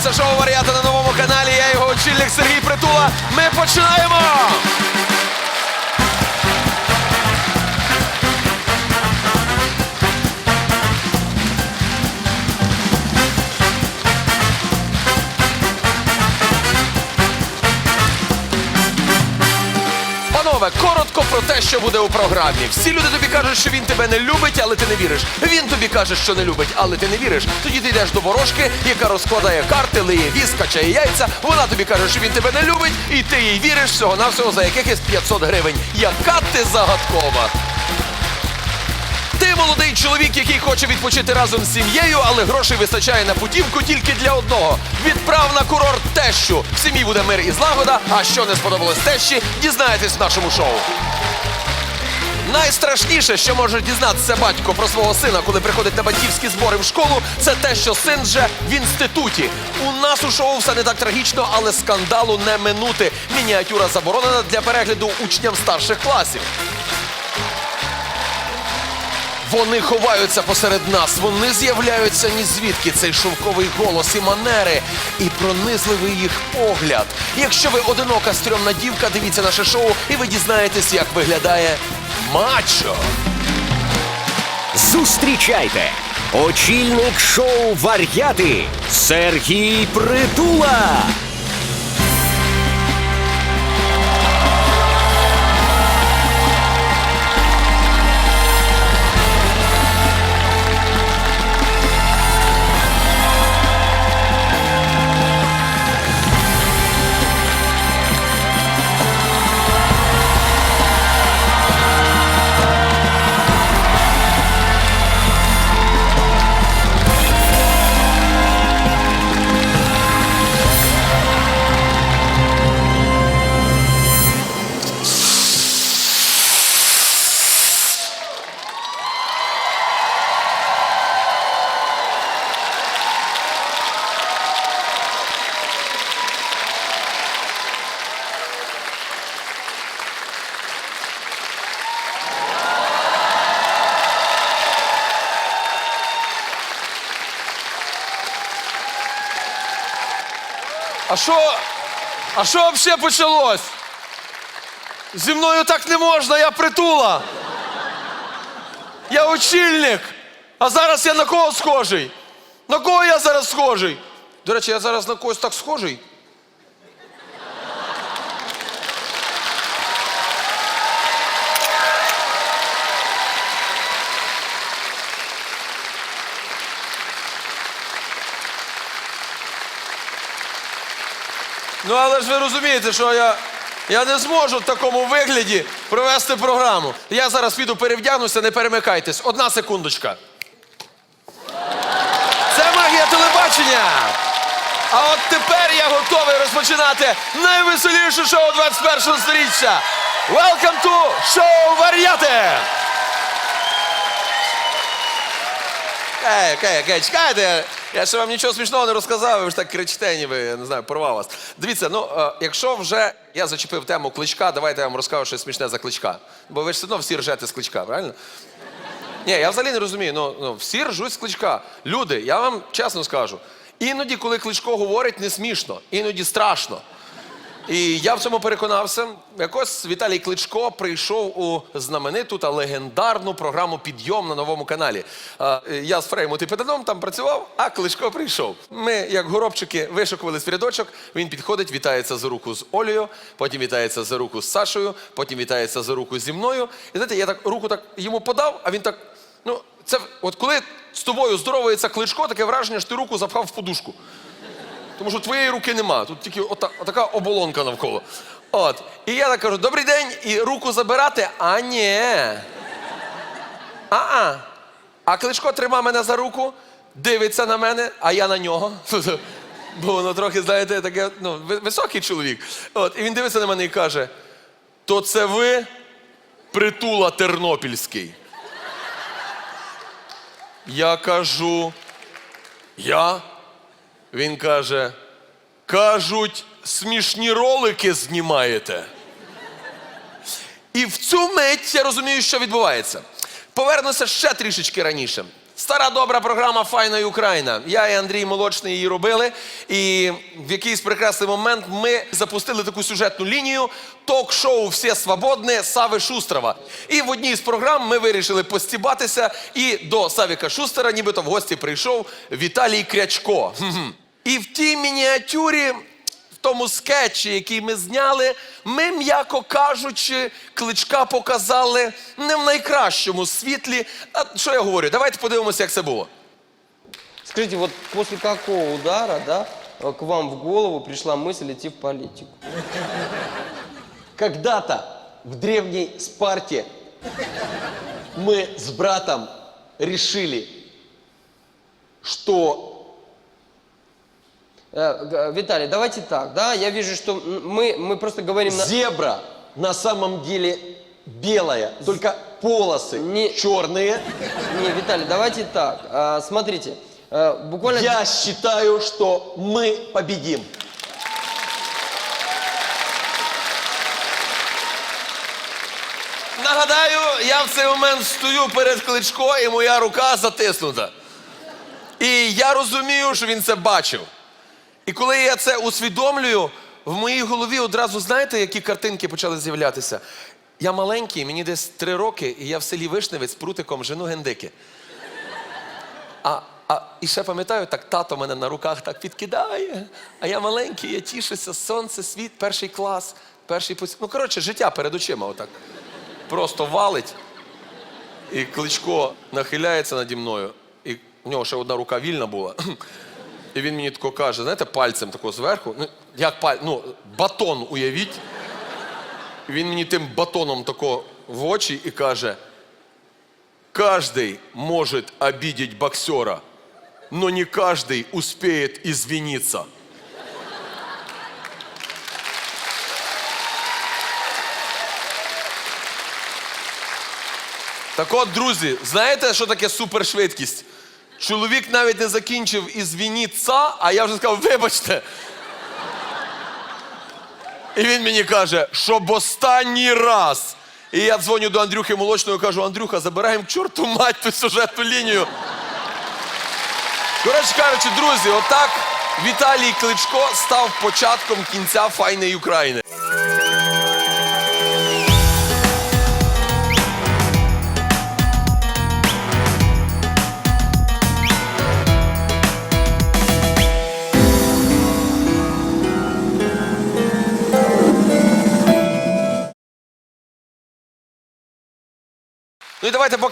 Це шоу Варіати на новому каналі. Я його очільник Сергій Притула. Ми починаємо! Про те, що буде у програмі. Всі люди тобі кажуть, що він тебе не любить, але ти не віриш. Він тобі каже, що не любить, але ти не віриш. Тоді ти йдеш до ворожки, яка розкладає карти, лиє віз, качає яйця. Вона тобі каже, що він тебе не любить, і ти їй віриш всього навсього за якихось 500 гривень. Яка ти загадкова. Ти молодий чоловік, який хоче відпочити разом з сім'єю, але грошей вистачає на путівку тільки для одного. Відправ на курорт тещу. В сім'ї буде мир і злагода. А що не сподобалось тещі, дізнаєтесь в нашому шоу. Найстрашніше, що може дізнатися батько про свого сина, коли приходить на батьківські збори в школу, це те, що син вже в інституті. У нас у шоу все не так трагічно, але скандалу не минути. Мініатюра заборонена для перегляду учням старших класів. Вони ховаються посеред нас, вони з'являються ні звідки цей шовковий голос і манери, і пронизливий їх погляд. Якщо ви одинока стрьомна дівка, дивіться наше шоу, і ви дізнаєтесь, як виглядає мачо. Зустрічайте! Очільник шоу Вар'яти Сергій Притула. А що? А що взагалі почалось? Зі мною так не можна, я притула. Я очільник. А зараз я на кого схожий? На кого я зараз схожий? До речі, я зараз на когось так схожий. Ну, але ж ви розумієте, що я, я не зможу в такому вигляді провести програму. Я зараз піду перевдягнуся, не перемикайтесь. Одна секундочка. Це магія телебачення. А от тепер я готовий розпочинати найвеселіше шоу 21-го сторіччя. Welcome to шоу Вар'яти! Окей, окей, окей, чекайте. Я ще вам нічого смішного не розказав, ви ж так кричите, ніби, я не знаю, порвав вас. Дивіться, ну, е, якщо вже я зачепив тему кличка, давайте я вам розкажу щось смішне за кличка. Бо ви ж все одно всі ржете з кличка, правильно? Ні, я взагалі не розумію. Ну, ну, всі ржуть з кличка. Люди, я вам чесно скажу, іноді, коли кличко говорить, не смішно, іноді страшно. І я в цьому переконався. Якось Віталій Кличко прийшов у знамениту та легендарну програму Підйом на новому каналі. Я з Фрейму Типеденом там працював, а Кличко прийшов. Ми, як горобчики, вишукувались в рядочок. Він підходить, вітається за руку з Олею, потім вітається за руку з Сашою, потім вітається за руку зі мною. І знаєте, я так руку так йому подав, а він так. Ну, це от коли з тобою здоровується кличко, таке враження, що ти руку запхав в подушку. Тому що твоєї руки нема. Тут тільки ота, така оболонка навколо. От. І я так кажу: добрий день, і руку забирати, а ні. А-а. А Кличко тримає мене за руку, дивиться на мене, а я на нього. Бо воно трохи, знаєте, таке, ну, високий чоловік. От, і він дивиться на мене і каже: то це ви притула Тернопільський. Я кажу, я? Він каже: кажуть, смішні ролики знімаєте. І в цю мить я розумію, що відбувається. Повернуся ще трішечки раніше. Стара добра програма Файна Україна. Я і Андрій Молочний її робили. І в якийсь прекрасний момент ми запустили таку сюжетну лінію ток-шоу «Все свободне» Сави Шустрова. І в одній з програм ми вирішили постібатися, і до Савіка Шустера нібито в гості прийшов Віталій Крячко. Хм-хм. І в тій мініатюрі в тому скетчі, який ми зняли, ми, м'яко кажучи, кличка показали не в найкращому світлі. А що я говорю? Давайте подивимося, як це було. Скажите, вот после какого удара, да, э, к вам в голову пришла мысль идти в политику? Когда-то в древней Спарте мы с братом решили, что Э, г- Виталий, давайте так, да, я вижу, что м, мы, мы просто говорим на... зебра на самом деле белая, только полосы Не- черные. Не, Виталий, давайте так, а, смотрите, э, буквально... Я считаю, что мы победим. Нагадаю, я в цей момент стою перед кличко, і моя рука затиснута. І я розумію, що він це бачив. І коли я це усвідомлюю, в моїй голові одразу знаєте, які картинки почали з'являтися? Я маленький, мені десь три роки, і я в селі Вишневець прутиком жену гендики. А, а і ще пам'ятаю, так тато мене на руках так підкидає. А я маленький, я тішуся, сонце, світ, перший клас, перший поці... Ну, коротше, життя перед очима отак. Просто валить. І кличко нахиляється наді мною. І в нього ще одна рука вільна була. І він мені тако каже, знаєте, пальцем тако зверху. Ну, як паль... ну, батон уявіть. Він мені тим батоном тако в очі і каже: Каждый может обидеть боксера, но не каждый успеет извиниться. Так от, друзі, знаєте, що таке супершвидкість? Чоловік навіть не закінчив «ізвініться», а я вже сказав, вибачте. І він мені каже, щоб останній раз. І я дзвоню до Андрюхи Молочного і кажу: Андрюха, забираємо чорту мать ту сюжетну лінію. Коротше кажучи, друзі, отак Віталій Кличко став початком кінця файної України. Ну і давайте, поки